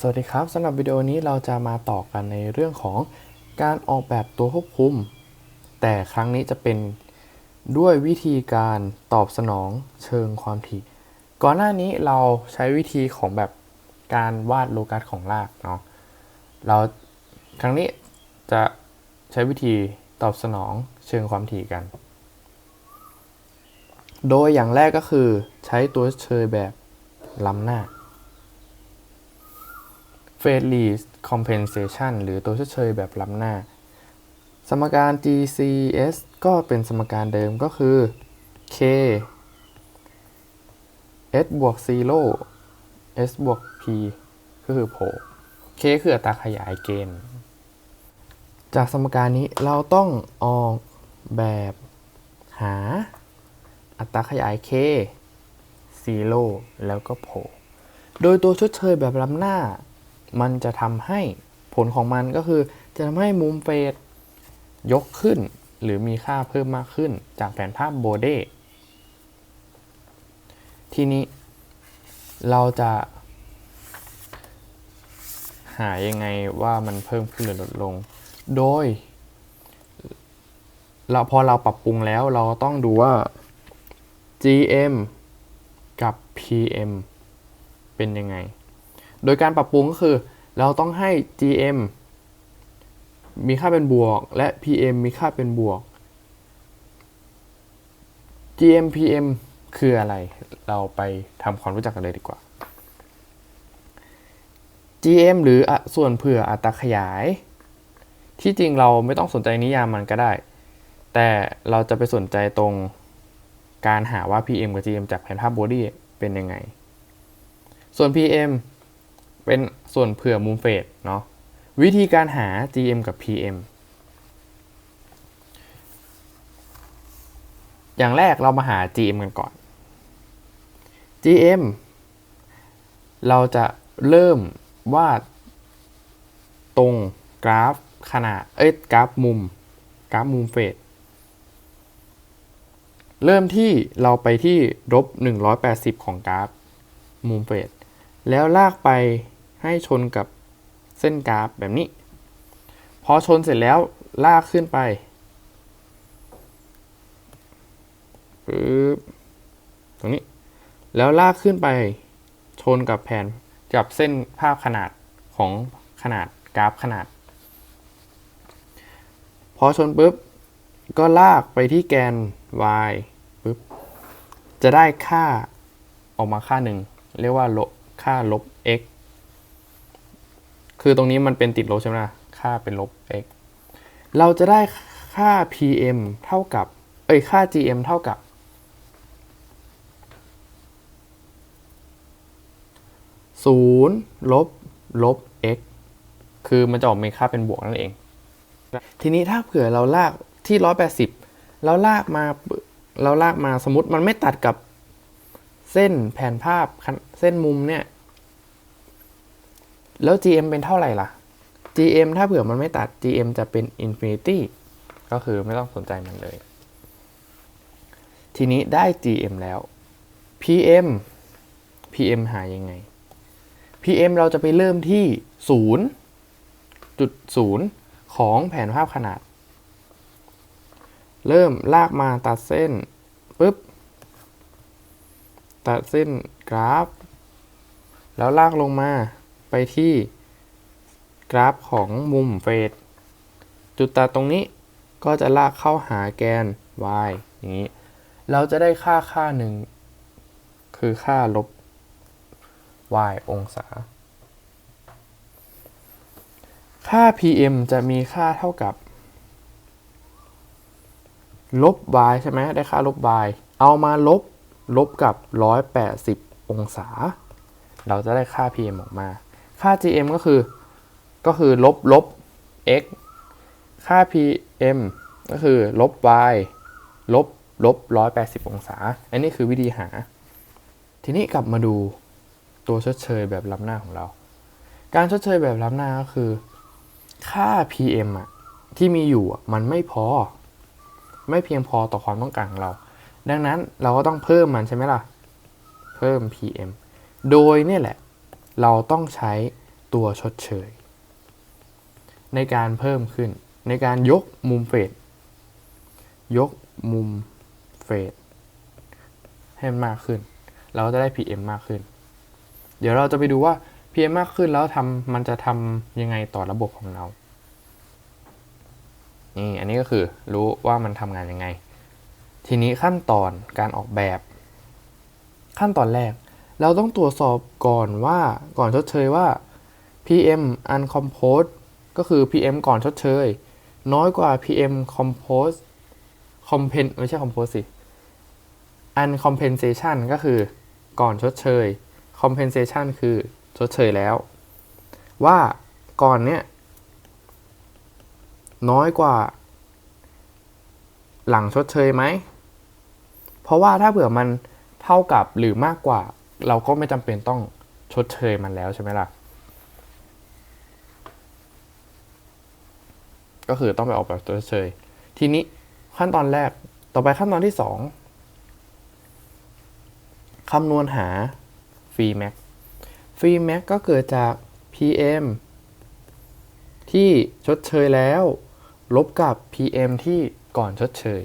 สวัสดีครับสำหรับวิดีโอนี้เราจะมาต่อกันในเรื่องของการออกแบบตัวควบคุม แต่ครั้งนี้จะเป็นด้วยวิธีการตอบสนองเชิงความถี่ ก่อนหน้านี้เราใช้วิธีของแบบการวาดโลกัสของรากเนาะเราครั้งนี้จะใช้วิธีตอบสนองเชิงความถี่กัน โดยอย่างแรกก็คือใช้ตัวเชยแบบล้ำหน้า f a d e least compensation หรือตัวชดเชยแบบล้ำหน้า สมการ GCS ก็เป็นสมการเดิมก็คือ K S บวก 0 S บวก P ก็คือโผ K คืออัตราขยายเกณฑ์ จากสมการนี้เราต้องออกแบบหาอัตราขยาย K 0แล้วก็โผโดยตัวชดเชยแบบล้ำหน้า มันจะทำให้ผลของมันก็คือจะทำให้มุมเฟสยกขึ้น หรือมีค่าเพิ่มมากขึ้นจากแผนภาพโบเดทีนี้เราจะหายังไงว่ามันเพิ่มขึ้นหรือลดลง โดย เราพอเราปรับปรุงแล้วเราต้องดูว่า GM กับ PM เป็นยังไง โดยการปรับปรุงก็คือ เราต้องให้ GM มีค่าเป็นบวก และ PM มีค่าเป็นบวก GM PM คืออะไร เราไปทำความรู้จักกันเลยดีกว่า GM หรืออส่วนเผื่ออัตราขยาย ที่จริงเราไม่ต้องสนใจนิยามมันก็ได้ แต่เราจะไปสนใจตรงการหาว่า PM กับ GM จากแผนภาพบอดี้เป็นยังไง ส่วน PM เป็นส่วนเผื่อมุมเฟสเนาะวิธีการหา GM กับ PM อย่างแรกเรามาหา GM กันก่อน GM เราจะเริ่มวาดตรงกราฟขนาด เอ้ยกราฟมุม กราฟมุมเฟส เริ่มที่เราไปที่ลบ180 ของกราฟมุมเฟส แล้วลากไป ให้ชนกับเส้นกราฟแบบนี้ พอชนเสร็จแล้วลากขึ้นไปปึ๊บตรงนี้ แล้วลากขึ้นไปชนกับแผนกับเส้นภาพขนาดของขนาดกราฟขนาด พอชนปุ๊บ ก็ลากไปที่แกน y ปุ๊บ จะได้ค่าออกมาค่าหนึ่ง เรียกว่าลบค่าลบ x คือตรงนี้มันเป็นติดลบใช่ไหมค่าเป็นลบ x เราจะได้ค่า pm เท่ากับ เอ้ย ค่า gm เท่ากับ0ลบ ลบ x คือมันจะออกมีค่าเป็นบวกนั่นเอง ทีนี้ถ้าเผื่อเราลากที่180แล้วลากมา เราลากมาสมมติมันไม่ตัดกับเส้นแผนภาพเส้นมุมเนี่ย แล้ว GM เป็นเท่าไหร่ล่ะ GM ถ้าเผื่อมันไม่ตัด GM จะเป็น infinity ก็คือไม่ต้องสนใจมันเลย ทีนี้ได้ GM แล้ว PM PM หายยังไง PM เราจะไปเริ่มที่0จุด0ของแผนภาพขนาด เริ่มลากมาตัดเส้นปุ๊บ ตัดเส้นกราฟ แล้วลากลงมา ไปที่กราฟของมุมเฟสจุดตัดตรงนี้ก็จะลากเข้าหาแกน y อย่างนี้ เราจะได้ค่าค่าหนึ่ง คือค่าลบ y องศา ค่า pm จะมีค่าเท่ากับ ลบ y ใช่ไหมได้ค่าลบ y เอามาลบ ลบกับ 180 องศา เราจะได้ค่า pm ออกมา ค่า gm ก็คือ ก็คือลบลบ x ค่า pm ก็คือลบ y ลบลบ180องศา อันนี้คือวิธีหา ทีนี้กลับมาดูตัวชดเชยแบบล้ำหน้าของเรา การชดเชยแบบล้ำหน้าก็คือ ค่า PM อะที่มีอยู่มันไม่พอ ไม่เพียงพอต่อความต้องการของเรา ดังนั้นเราก็ต้องเพิ่มมันใช่ไหมล่ะ เพิ่ม PM โดยเนี่ยแหละ เราต้องใช้ตัวชดเชย ในการเพิ่มขึ้น ในการยกมุมเฟดยกมุมเฟดให้มันมากขึ้น เราก็จะได้ PM มากขึ้น เดี๋ยวเราจะไปดูว่า PM มากขึ้นแล้วทำมันจะทำยังไงต่อระบบของเรานี่อันนี้ก็คือรู้ว่ามันทำงานยังไง ทีนี้ขั้นตอนการออกแบบ ขั้นตอนแรก เราต้องตรวจสอบก่อนว่าก่อนชดเชยว่า PM uncomposed ก็คือ PM ก่อนชดเชย น้อยกว่า PM composed compen ไม่ใช่ compose สิ uncompensation ก็คือก่อนชดเชย compensation คือชดเชยแล้ว ว่าก่อนเนี้ยน้อยกว่า หลังชดเชยไหม เพราะว่าถ้าเผื่อมันเท่ากับหรือมากกว่า เราก็ไม่จำเป็นต้องชดเชยมันแล้วใช่ไหมล่ะ ก็คือต้องไปออกแบบชดเชย ทีนี้ขั้นตอนแรกต่อไปขั้นตอนที่สองคำนวณหาฟรีแม็กฟรีแม็กก็เกิดจาก PM ที่ชดเชยแล้ว ลบกับ PM ที่ก่อนชดเชย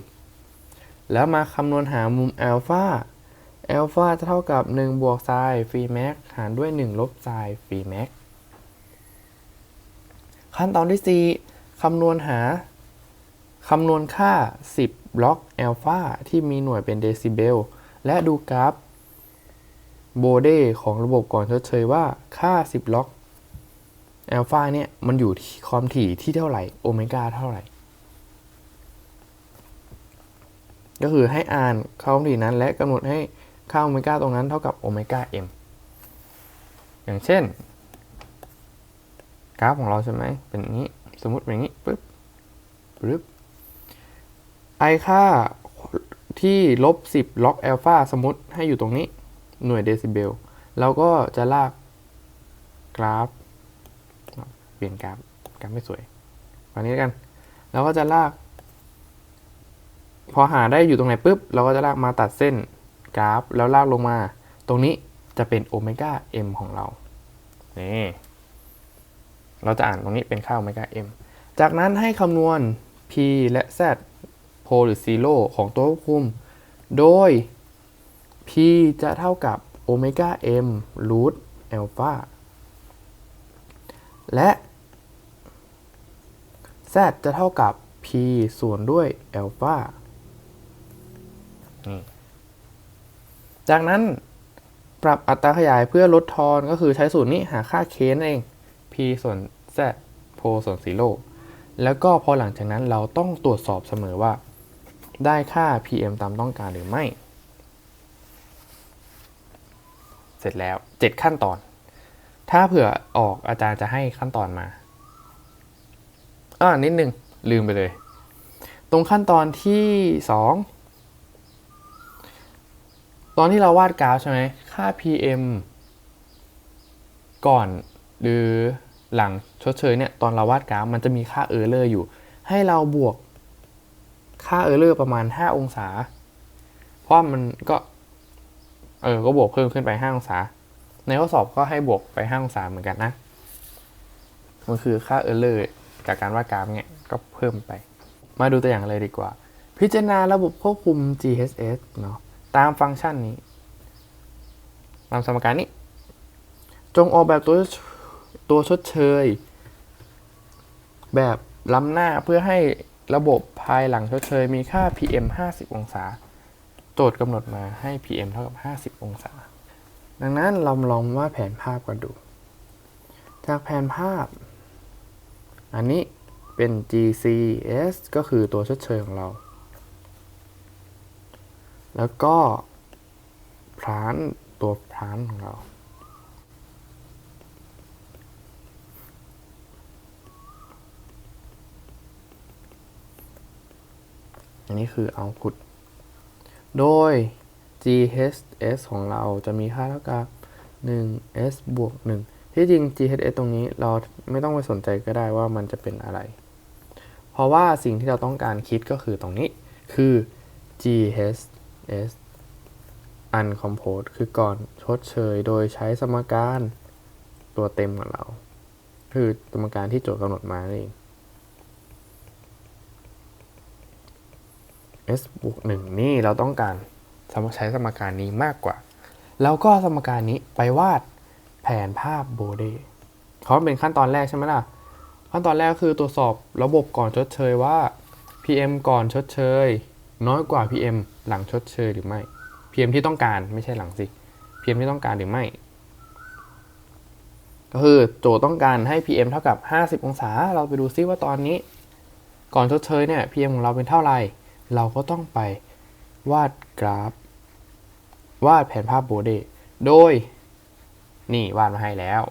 แล้วมาคำนวณหามุมอัลฟา อัลฟาจะเท่ากับ 1 บวกไซน์ฟีแม็กหารด้วย 1 ลบไซน์ฟีแม็กขั้นตอนที่ 4 คำนวณหา คำนวณค่า 10ล็อกอัลฟาที่มีหน่วยเป็นเดซิเบล และดูกราฟโบเดของระบบก่อนชดเชยว่าค่า 10 ล็อกอัลฟาเนี่ย มันอยู่ที่ความถี่ที่เท่าไหร่ โอเมก้าเท่าไหร่ ก็คือให้อ่านความถี่นั้นและกำหนดให้ ค่าโอเมก้าตรงนั้นเท่ากับโอเมก้า m อย่างเช่น กราฟของเราใช่ไหมเป็นอย่างนี้สมมติเป็นอย่างนี้ปึ๊บปึ๊บไอค่าที่ลบ 10 ล็อกอัลฟาสมมติให้อยู่ตรงนี้หน่วยเดซิเบลเราก็จะลากกราฟ เปลี่ยนกราฟกราฟไม่สวยฝั่งนี้กันเราก็จะลาก พอหาได้อยู่ตรงไหนปุ๊บ เราก็จะลากมาตัดเส้น กราฟ แล้วลากลงมา ตรงนี้จะเป็นโอเมก้า m ของเรา นี่ เราจะอ่านตรงนี้เป็นค่าโอเมก้า m จากนั้นให้คำนวณ p และ z โพลหรือซีโร่ของตัวควบคุม โดย p จะเท่ากับโอเมก้า m รูทอัลฟาและ z จะเท่ากับ p ส่วนด้วยอัลฟา จากนั้นปรับอัตราขยายเพื่อลดทอนก็คือใช้สูตรนี้หาค่า k นั่นเอง p ส่วน z โพส่วนซีโร่แล้วก็พอหลังจากนั้นเราต้องตรวจสอบเสมอว่า ได้ค่า PM ตามต้องการหรือไม่ เสร็จแล้ว 7 ขั้นตอน ถ้าเผื่อออกอาจารย์จะให้ขั้นตอนมาอ่านิดนึงลืมไปเลย ตรงขั้นตอนที่ 2 ตอนที่เราวาดกราฟใช่ไหมค่า PM ก่อนหรือหลังชดเชยเนี่ยตอนเราวาดกราฟมันจะมีค่าเออร์เลอร์อยู่ ให้เราบวกค่าเออร์เลอร์ประมาณ 5 องศา เพราะมันก็เออ ก็บวกเพิ่มขึ้นไป 5 องศา ในข้อสอบก็ให้บวกไป 5 องศาเหมือนกันนะ มันคือค่าเออร์เลอร์จากการวาดกราฟเนี่ยก็เพิ่มไป มาดูตัวอย่างเลยดีกว่า พิจารณาระบบควบคุม GHS เนาะ ตามฟังก์ชันนี้ ตามสมการนี้ จงออกแบบตัวตัวชดเชย แบบล้ำหน้าเพื่อให้ระบบภายหลังชดเชยมีค่า PM 50 องศา โจทย์กำหนดมาให้ PM เท่ากับ 50 องศา ดังนั้นเราลองวาดแผนภาพกันดู จากแผนภาพ อันนี้เป็น GCS ก็คือตัวชดเชยของเรา แล้วก็พลานตัวพลานของเรา อันนี้คือ output โดย GHS ของเราจะมีค่าเท่ากับ 1s บวก 1 ที่จริง GHS ตรงนี้เราไม่ต้องไปสนใจก็ได้ว่ามันจะเป็นอะไร เพราะว่าสิ่งที่เราต้องการคิดก็คือตรงนี้คือ GHS s un compose คือก่อนชดเชยโดยใช้สมการตัวเต็มของเรา คือสมการที่โจทย์กำหนดมานั่นเอง s บวกหนึ่งนี่เราต้องการสมใช้สมการนี้มากกว่า แล้วก็สมการนี้ไปวาดแผนภาพโบเดเขาเป็นขั้นตอนแรกใช่ไหมล่ะ ขั้นตอนแรกคือตรวจสอบระบบก่อนชดเชยว่า PM ก่อนชดเชย น้อยกว่า PM หลังชดเชยหรือไม่ PM ที่ต้องการไม่ใช่หลังสิ PM ที่ต้องการหรือไม่ ก็คือโจต้องการให้ PM เท่ากับ 50 องศา เราไปดูซิว่าตอนนี้ ก่อนชดเชยเนี่ย PM ของเราเป็นเท่าไหร่ เราก็ต้องไปวาดกราฟ วาดแผนภาพโบเดโดย นี่วาดมาให้แล้ว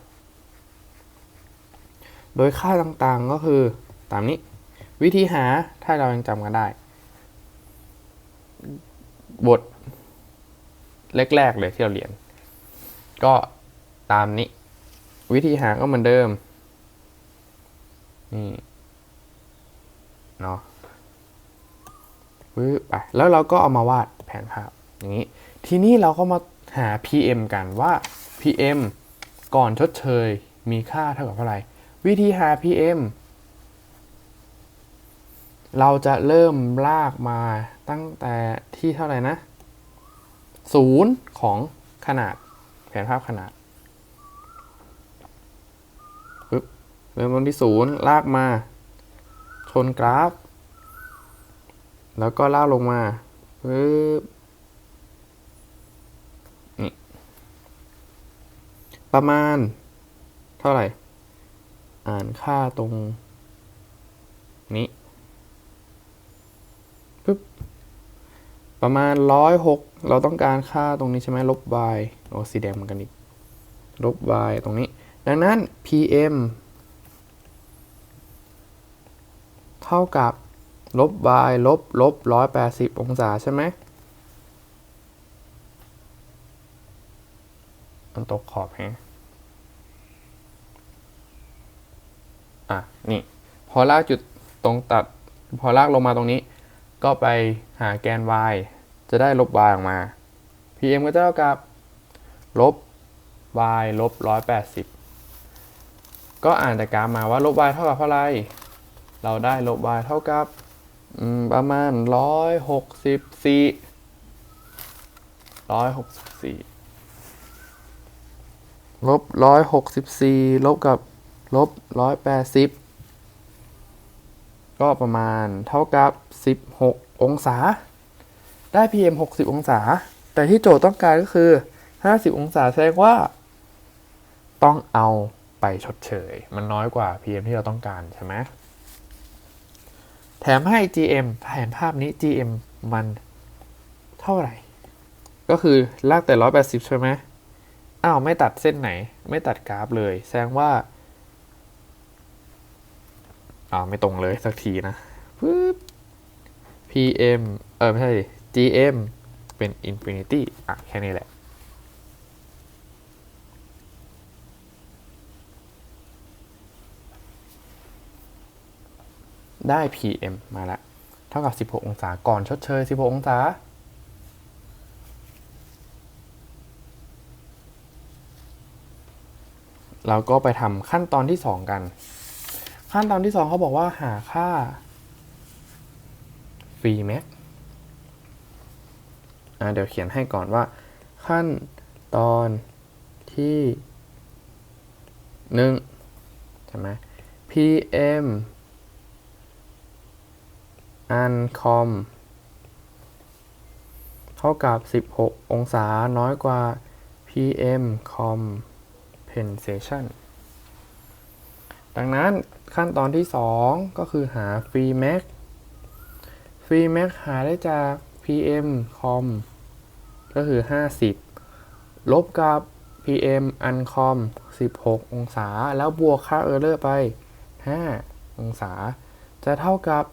โดยค่าต่างๆก็คือตามนี้ วิธีหาถ้าเรายังจำกันได้ บทแรก ๆ เลยที่เราเรียน ก็ตามนี้ วิธีหาก็เหมือนเดิม นี่เนาะปึ๊บไปแล้วเราก็เอามาวาดแผนภาพอย่างนี้ ทีนี้เราก็มาหา PM กันว่า PM ก่อนชดเชยมีค่าเท่ากับเท่าไหร่ วิธีหา PM เราจะเริ่มลากมา ตั้งแต่ที่เท่าไหร่นะศูนย์ของขนาดแผนภาพขนาดปึ๊บเริ่มต้นที่ศูนย์ลากมา ชนกราฟ แล้วก็ลากลงมาปึ๊บนี่ประมาณ เท่าไหร่ อ่านค่าตรงนี้ ประมาณร้อยหกเราต้องการค่าตรงนี้ใช่ไหมลบ y โอ้สีแดงเหมือนกันอีก ลบ y ตรงนี้ ดังนั้น pm เท่ากับลบ y ลบลบร้อยแปดสิบองศาใช่ไหมมันตกขอบแฮะอะ นี่ พอลากจุดตรงตัด พอลากลงมาตรงนี้ ก็ไปหาแกน y จะได้ลบ y ออกมา pm ก็จะเท่ากับ ลบ y ลบ 180 ก็อ่านแต่กราฟมาว่าลบ y เท่ากับเท่าไร เราได้ลบ y เท่ากับประมาณ 164 164 ลบ 164 ลบกับ ลบ 180 ก็ประมาณเท่ากับ 16 องศา ได้ PM 60 องศา แต่ที่โจทย์ต้องการก็คือ 50 องศาแสดงว่า ต้องเอาไปชดเชย มันน้อยกว่า PM ที่เราต้องการใช่ไหมแถมให้ GM แผนภาพนี้ GM มันเท่าไหร่ ก็คือลากแต่ 180 ใช่ไหมอ้าว ไม่ตัดเส้นไหน ไม่ตัดกราฟเลย แสดงว่า อ้าไม่ตรงเลยสักทีนะปึ๊บ PM เออไม่ใช่ GM เป็น infinity อะ แค่นี้แหละ ได้ PM มาแล้วเท่ากับ 16 องศา ก่อนชดเชย 16 องศา เราก็ไปทำขั้นตอนที่ 2 กัน ขั้นตอนที่2เขาบอกว่าหาค่าฟรีแม็กอ่าเดี๋ยวเขียนให้ก่อนว่า ขั้นตอนที่หนึ่งใช่ไหม PM uncom เท่ากับ 16 องศาน้อยกว่า PM compensation ดังนั้นขั้นตอนที่ 2 ก็คือหา free max free max หาได้จาก PM com ก็คือ 50 ลบกับ PM uncom 16 องศา แล้วบวกค่า error ไป 5 องศา จะเท่ากับ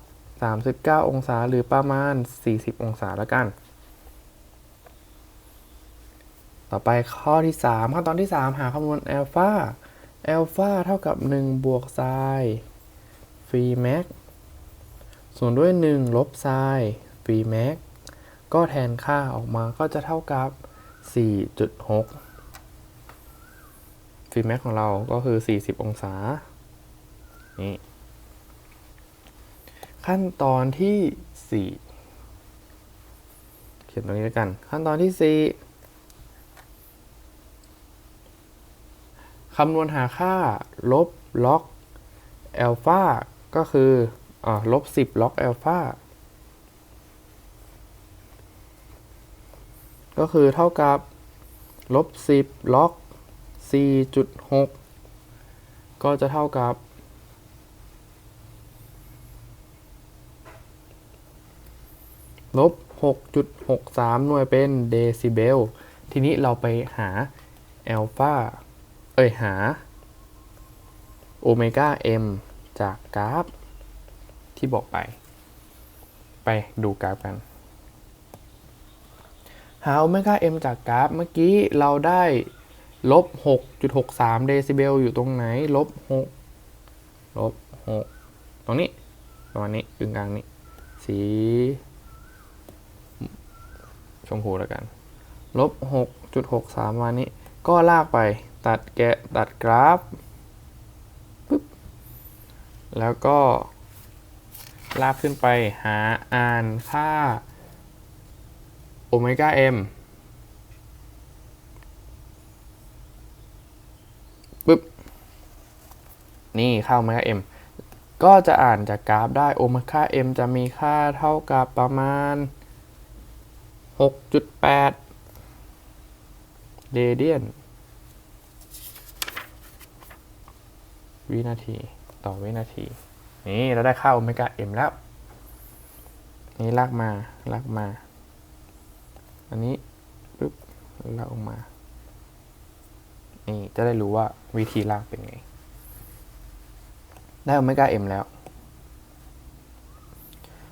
39 องศาหรือประมาณ 40 องศาแล้วกัน ต่อไปข้อที่ 3 ขั้นตอนที่ 3 หาคำนวณอัลฟา อัลฟาเท่ากับ 1 บวกไซน์ฟรีแม็กส่วนด้วย 1 ลบไซน์ฟรีแม็กก็แทนค่าออกมาก็จะเท่ากับ 4.6ฟรีแม็กของเราก็คือ 40 องศา นี่ ขั้นตอนที่สี่เขียนตรงนี้แล้วกัน ขั้นตอนที่สี่ คำนวณหาค่า ลบล็อกแอลฟาก็คืออลบสิบล็อกแอลฟาก็คือเท่ากับลบสิบล็อกสี่จุดหกก็จะเท่ากับ ลบ 6.63 หน่วยเป็นเดซิเบล ทีนี้เราไปหาแอลฟา เอ้ยหาโอเมก้า m จากกราฟ ที่บอกไป ไปดูกราฟกัน หาโอเมก้า m จากกราฟ เมื่อกี้เราได้ลบ 6.63 เดซิเบลอยู่ตรงไหน ลบ 6 ลบ 6 ตรงนี้ ประมาณนี้กึ่งกลางนี้ สี ชมพูแล้วกัน ลบ 6.63 วันนี้ ก็ลากไป ตัดแกะตัดกราฟปึ๊บแล้วก็ลากขึ้นไปหาอ่านค่าโอเมก้า m ปึ๊บ นี่ค่าโอเมก้า m ก็จะอ่านจากกราฟได้โอเมก้า m จะมีค่าเท่ากับประมาณ 6.8 เรเดียน วินาทีต่อวินาที นี่เราได้ค่าโอเมก้า m แล้ว นี่ลากมาลากมา อันนี้ปึ๊บลากออกมา นี่จะได้รู้ว่าวิธีลากเป็นไง ได้โอเมก้า m แล้ว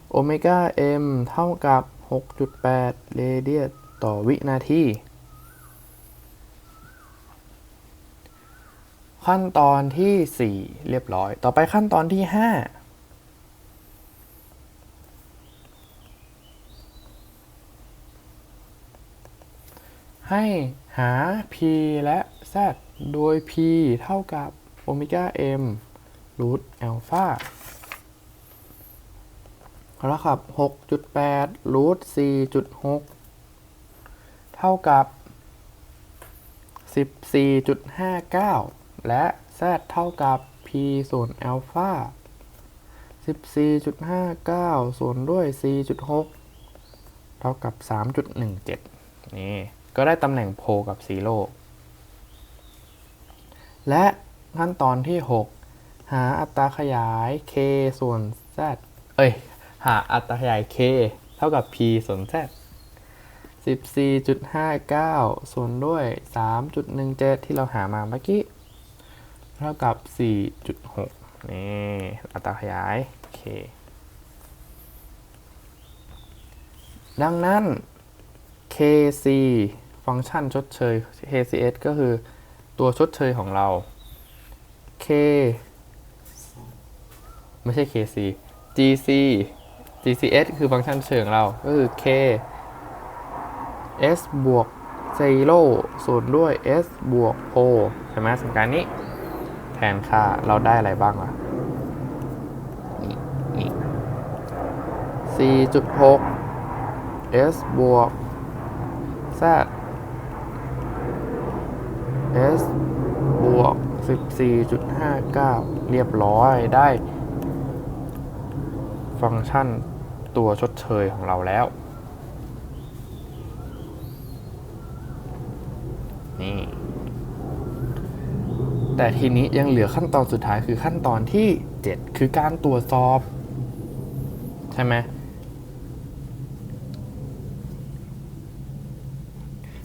โอเมก้า m เท่ากับ 6.8 เรเดียนต่อวินาที ขั้นตอนที่ 4 เรียบร้อย ต่อไปขั้นตอนที่ 5ให้หา p และ z โดย p เท่ากับโอเมก้า m รูทอัลฟาแล้วครับ 6.8รูท4.6 เท่ากับ 14.59 และ z เท่ากับ p ส่วนอัลฟา14.59 ส่วนด้วย 4.6 เท่ากับ 3.17 นี่ ก็ได้ตำแหน่งโพกับซีโร่และขั้นตอนที่ 6 หาอัตราขยาย k ส่วน z เอ้ย หาอัตราขยาย k เท่ากับ p ส่วน z 14.59 ส่วนด้วย 3.17 ที่เราหามาเมื่อกี้ เท่ากับ 4.6 นี่ อัตราขยาย k ดังนั้น kc ฟังก์ชันชดเชย kcs ก็คือตัวชดเชยของเรา k ไม่ใช่ kc gc gcs คือฟังก์ชันเชิงเรา ก็คือ k s บวก zero ส่วนด้วย s บวก o ใช่ไหมสมการนี้ นค่าเราได้อะไรบ้างล่ะนี่นี่4.6 s บวก z s บวก 14.59 เรียบร้อยได้ ฟังก์ชันตัวชดเชยของเราแล้ว นี่ แต่ทีนี้ยังเหลือขั้นตอนสุดท้ายคือขั้นตอนที่ 7 คือการตรวจสอบ ใช่ไหม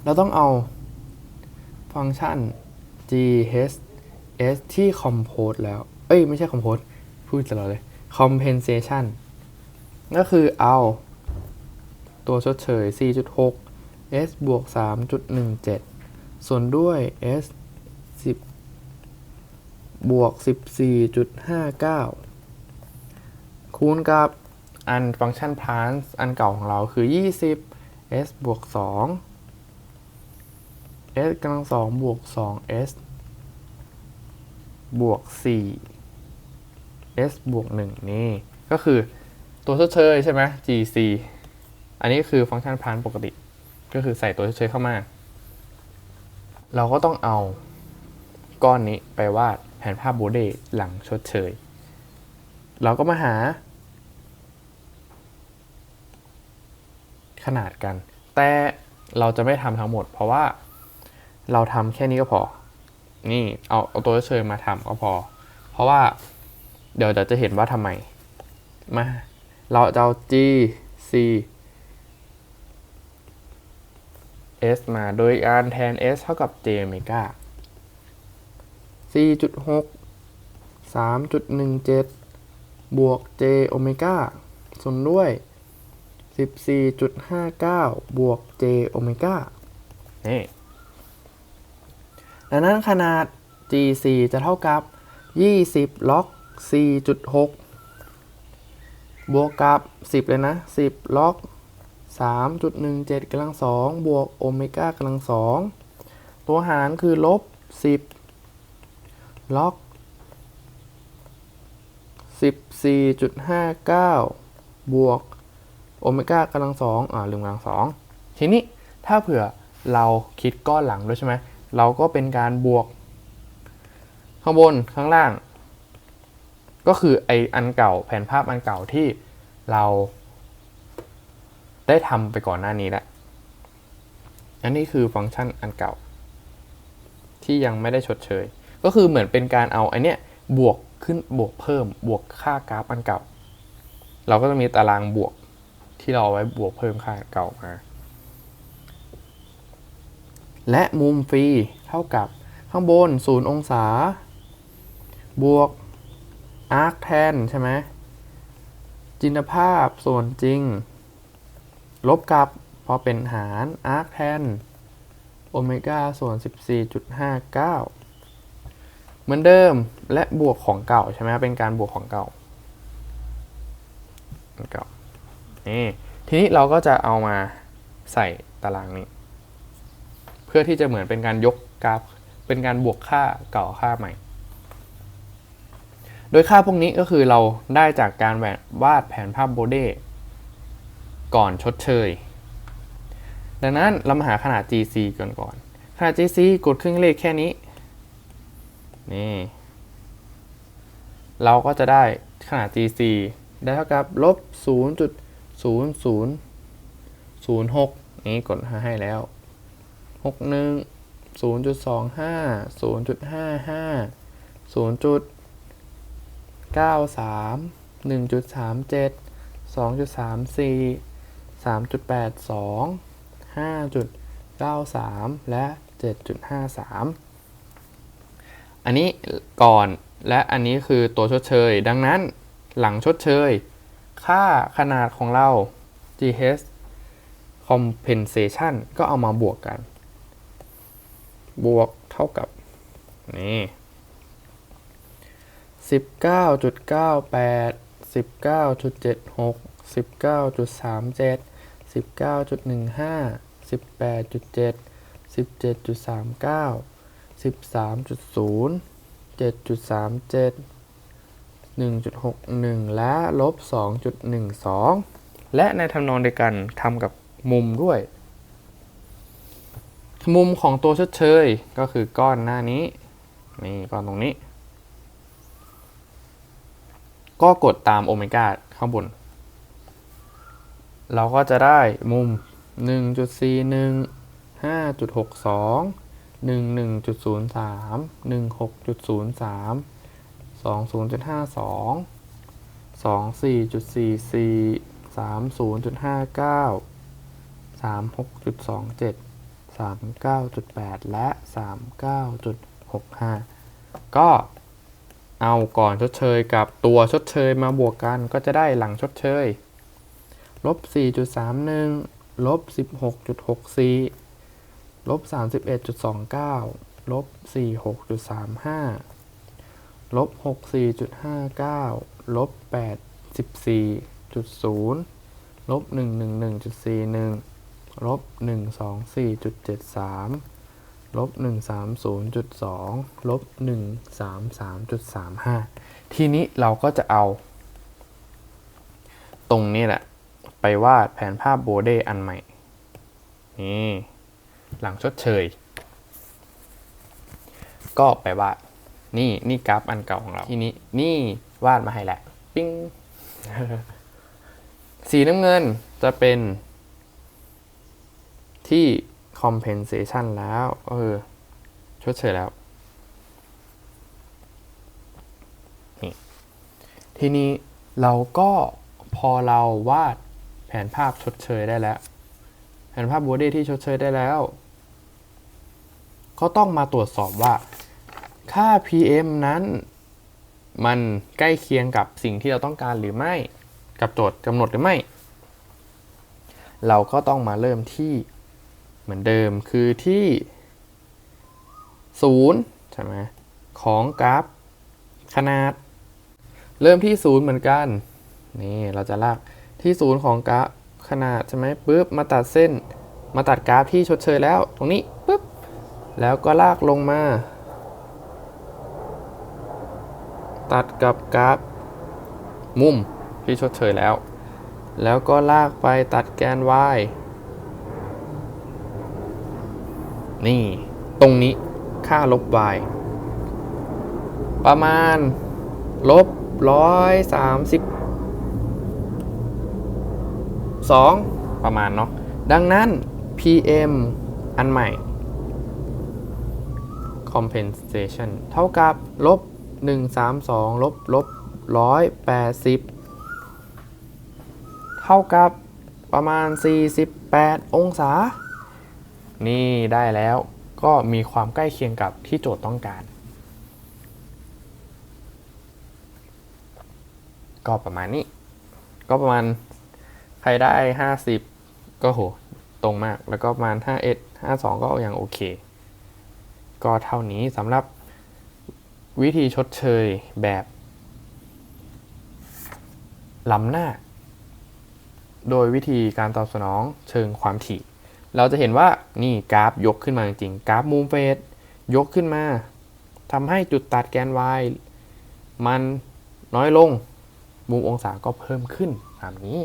เราต้องเอาฟังก์ชัน g h s ที่ compose แล้ว เอ้ย ไม่ใช่ compose พูดตลอดเลย compensation ก็คือเอาตัวชดเชย 4.6 s บวก 3.17 ส่วนด้วย s 10 บวก 14.59 คูณกับอันฟังก์ชัน plus อันเก่าของเราคือ 20 s บวก 2 s กำลังสองบวก 2 s บวก 4 s บวก 1 นี่ ก็คือตัวชดเชยใช่ไหม gc อันนี้คือฟังก์ชันพานปกติ ก็คือใส่ตัวชดเชยเข้ามา เราก็ต้องเอาก้อนนี้ไปวาด แผนภาพโบเดหลังชดเชย เราก็มาหา ขนาดกัน แต่เราจะไม่ทำทั้งหมด เพราะว่าเราทำแค่นี้ก็พอ นี่เอาเอาตัวเชยมาทำก็พอ เพราะว่าเดี๋ยวเราจะเห็นว่าทำไม มา เราจะเอา G C S มา โดยการแทน S เท่ากับ J เมกา 4.6 3.17 บวก J โอเมก้าส่วนด้วย 14.59 บวก J โอเมก้านี่ดังนั้นขนาด GC จะเท่ากับ 20 ล็อก 4.6 บวกกับ 10 เลยนะ 10 ล็อก 3.17กำลัง2บวกโอเมก้ากำลัง2ตัวหารคือลบ 10 ล็อก14.59 บวกโอเมก้ากำลัง2อ่าลืมกำลัง2ทีนี้ถ้าเผื่อเราคิดก้อนหลังด้วยใช่ไหมเราก็เป็นการบวก ข้างบนข้างล่าง ก็คือไออันเก่าแผนภาพอันเก่าที่เราได้ทำไปก่อนหน้านี้แล้วอันนี้คือฟังก์ชันอันเก่า ที่ยังไม่ได้ชดเชย ก็คือเหมือนเป็นการเอาไอเนี้ยบวกขึ้นบวกเพิ่ม บวกค่ากราฟอันเก่า เราก็จะมีตารางบวกที่เราเอาไว้บวกเพิ่มค่าเก่ามา และมุมฟรีเท่ากับข้างบน 0 องศา บวก arc tan ใช่ไหมจินตภาพส่วนจริง ลบกับพอเป็นหาร arc tan โอเมก้าส่วน 14.59 เหมือนเดิมและบวกของเก่าใช่ไหมเป็นการบวกของเก่าเก่านี่ทีนี้เราก็จะเอามาใส่ตารางนี้ เพื่อที่จะเหมือนเป็นการยกกราฟเป็นการบวกค่าเก่าค่าใหม่ โดยค่าพวกนี้ก็คือเราได้จากการแวาดแผนภาพโบเดก่อนชดเชย ดังนั้นเรามาหาขนาด GC ก่อนก่อนขนาด GC กดเครื่องเลขแค่นี้ นี่ เราก็จะได้ขนาด GC ได้เท่ากับลบ 0.0006 นี้กดให้แล้ว 61 0.25 0.55 0.93 1.37 2.34 3.82 5.93 และ 7.53 อันนี้ก่อนและอันนี้คือตัวชดเชย ดังนั้นหลังชดเชย ค่าขนาดของเรา GH compensation ก็เอามาบวกกัน บวกเท่ากับ นี่19.98 19.76 19.37 19.15 18.7 17.39 13.0 7.37 1.61 และลบ 2.12 และในทำนองเดียวกันทำกับมุมด้วย มุมของตัวชดเชยก็คือก้อนหน้านี้ นี่ก้อนตรงนี้ ก็กดตามโอเมก้าข้างบน เราก็จะได้มุม 1.41 5.62 11.03 16.03 20.52 24.44 30.59 36.27 39.8 และ 39.65 ก็เอาก่อนชดเชยกับตัวชดเชยมาบวกกันก็จะได้หลังชดเชยลบ4.31ลบ16.64 ลบ 31.29 ลบ 46.35 ลบ 64.59 ลบ84.0 ลบ 111.41 ลบ 124.73ลลบหนึ่งสามศูนย์จุดสองลบหนึ่งสามสามจุดสามห้าทีนี้เราก็จะเอา ตรงนี้แหละ ไปวาดแผนภาพโบเดอันใหม่ นี่ หลังชดเชย ก็ไปวาดนี่นี่กราฟอันเก่าของเรา ทีนี้นี่วาดมาให้แหละ ปิ้ง สีน้ำเงินจะเป็น ที่ compensation แล้ว เออ ชดเชยแล้ว นี่ ทีนี้เราก็พอเราวาดแผนภาพชดเชยได้แล้ว แผนภาพบ o ดี้ที่ชดเชยได้แล้ว ก็ต้องมาตรวจสอบว่า ค่า PM นั้น มันใกล้เคียงกับสิ่งที่เราต้องการหรือไม่ กับโจทย์กำหนดหรือไม่ เราก็ต้องมาเริ่มที่เหมือนเดิมคือที่ศูนย์ใช่ไหมของกราฟขนาด เริ่มที่ศูนย์เหมือนกัน นี่เราจะลากที่ศูนย์ของกราฟขนาดใช่ไหมปุ๊บมาตัดเส้นมาตัดกราฟที่ชดเชยแล้วตรงนี้ แล้วก็ลากลงมา ตัดกับกราฟ มุมที่ชดเชยแล้ว แล้วก็ลากไปตัดแกน y นี่ ตรงนี้ค่าลบ y ประมาณ ลบร้อยสามสิบสองประมาณเนาะดังนั้น PM อันใหม่ compensation เท่ากับลบ132ลบลบ180 เท่ากับประมาณ 48 องศา นี่ได้แล้วก็มีความใกล้เคียงกับที่โจทย์ต้องการ ก็ประมาณนี้ ก็ประมาณใครได้ 50 ก็โห ตรงมาก แล้วก็ประมาณ 51 52 ก็ยังโอเค ก็เท่านี้สำหรับวิธีชดเชยแบบล้ำหน้า โดยวิธีการตอบสนองเชิงความถี่ เราจะเห็นว่านี่กราฟยกขึ้นมาจริงกราฟมูมเฟสยกขึ้นมาทำให้จุดตัดแกน y มันน้อยลง มุมองศาก็เพิ่มขึ้นตามนี้